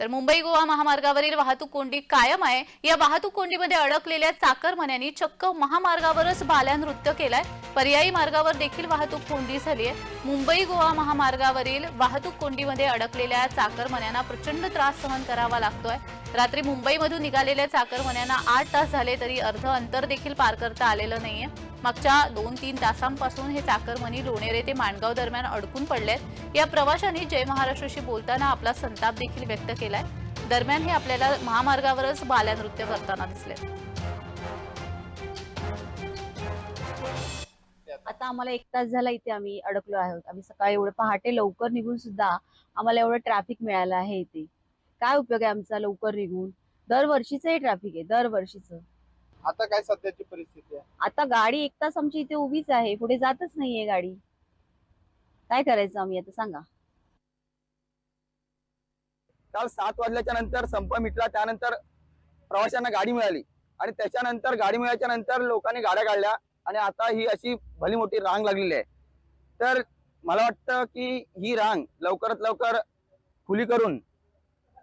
तर मुंबई गोवा महामार्गावरील वाहतूक कोंडी कायम आहे. या वाहतूक कोंडीमध्ये अडकलेल्या चाकरमान्यांनी चक्क महामार्गावरच बाल्या नृत्य केलाय. पर्यायी मार्गावर देखील वाहतूक कोंडी झाली आहे. मुंबई गोवा महामार्गावरील वाहतूक कोंडीमध्ये अडकलेल्या चाकरमान्यांना प्रचंड त्रास सहन करावा लागतोय. रात्री मुंबईमधून निघालेल्या चाकरमान्यांना आठ तास झाले तरी अर्ध अंतर देखील पार करता आलेलं नाहीये. मागच्या दोन तीन तासांपासून हे चाकरमनी लोणेरे ते माणगाव दरम्यान अडकून पडलेत. या प्रवाशांनी जय महाराष्ट्राशी बोलताना आपला संताप देखील व्यक्त केलाय. दरम्यान हे आपल्याला महामार्गावरच बाल्या नृत्य करताना दिसले आता आम्हाला एक तास झाला इथे आम्ही अडकलो आहोत. आम्ही सकाळी एवढं पहाटे लवकर निघून सुद्धा आम्हाला एवढं ट्रॅफिक मिळालं आहे इथे. काय उपयोग आहे आमचा लवकर निघून? दरवर्षीचं हे ट्रॅफिक आहे दरवर्षीचं. आता काय सध्याची परिस्थिती आहे? आता गाडी एक तास आमची इथे उभीच आहे. पुढे जातच नाहीये गाडी. काय करायचं आम्ही आता? सांगा. काल सात वाजल्याच्या नंतर संप मिटला. त्यानंतर प्रवाशांना गाडी मिळाली. आणि त्याच्यानंतर गाडी मिळाल्याच्या नंतर लोकांनी गाड्या काढल्या. आणि आता ही अशी भली मोठी रांग लागलेली आहे. तर मला वाटतं की ही रांग लवकरात लवकर खुली करून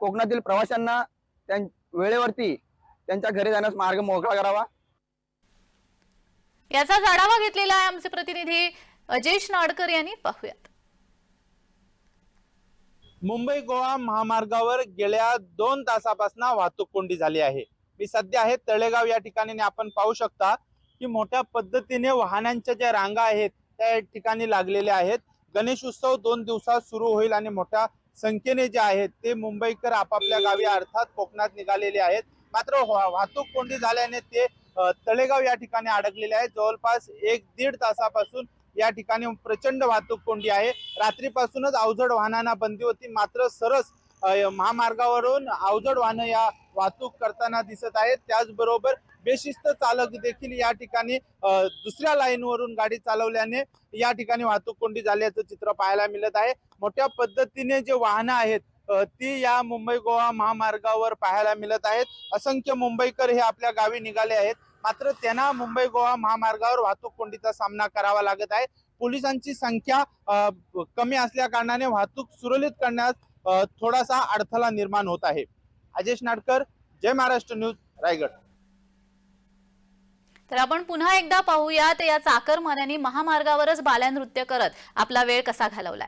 कोकणातील प्रवाशांना त्यां वेळेवरती त्यांच्या घरी जाण्यास मार्ग मोकळा करावा. याचा आढावा घेतलेला आहे आमचे प्रतिनिधी अजेश नाडकर यांनी. पाहूयात. मुंबई गोवा महामार्गावर गेल्या दोन तासापासून वाहतूक कोंडी झाली आहे. मी सध्या आहे तळेगाव या ठिकाणी आपण पाहू शकता की मोठ्या पद्धतीने वाहनांच्या ज्या रांगा आहेत त्या ठिकाणी लागलेल्या आहेत. गणेश उत्सव दोन दिवसात सुरू होईल आणि मोठ्या संख्येने जे आहेत ते मुंबईकर आपापल्या गावी अर्थात कोकणात निघालेले आहेत. मात्र वा- वाहतूक कोंडी झाल्याने ते तळेगाव या ठिकाणी अडकलेले आहे जवळपास एक दीड तासापासून या ठिकाणी प्रचंड वाहतूक कोंडी आहे. रात्रीपासूनच अवजड वाहनांना बंदी होती. मात्र सरस महामार्गावरून अवजड वाहनं या वाहतूक करताना दिसत आहेत. त्याचबरोबर बेशिस्त चालक देखील या ठिकाणी दुसऱ्या लाईनवरून गाडी चालवल्याने या ठिकाणी वाहतूक कोंडी झाल्याचं चित्र पाहायला मिळत आहे. मोठ्या पद्धतीने जे वाहनं आहेत ती या मुंबई गोवा महामार्गावर पाहायला मिळत आहेत. असंख्य मुंबईकर हे आपल्या गावी निघाले आहेत. मात्र त्यांना मुंबई गोवा महामार्गावर वाहतूक कोंडीचा सामना करावा लागत आहे. पोलिसांची संख्या कमी असल्या कारणाने वाहतूक सुरळीत करण्यास थोडासा अडथळा निर्माण होत आहे. अजेश नाडकर जय महाराष्ट्र न्यूज रायगड. तर आपण पुन्हा एकदा पाहूयात या चाकरमान्यांनी महामार्गावरच बाल्या नृत्य करत आपला वेळ कसा घालवलाय?